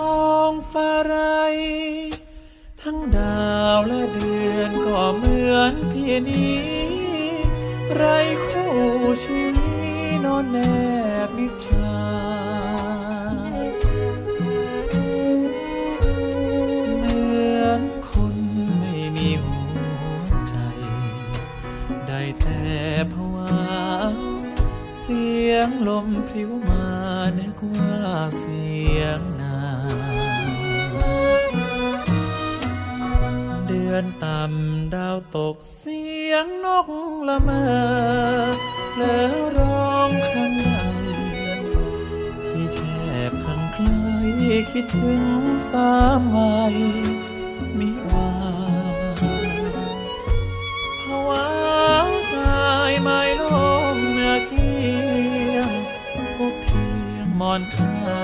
ท้องฟ้าไร ทั้งดาวและเดือนก็เหมือนเพี่นี้ ไรคู่ชีวิตนอนแนบนิทราเหมือนคนไม่มีหัวใจ ได้แต่ภาวะเสียงลมพลิ้วมานึกว่าเสียงนา ดือนต่ำดาวตกเสียงนกละเมอแล้วร้องครั้งใดพี่แทบขังคลคิดถึงสามวัยมิวาภาวะกายไม่ลมเมื่อเกียงพบเพียงมอนข้า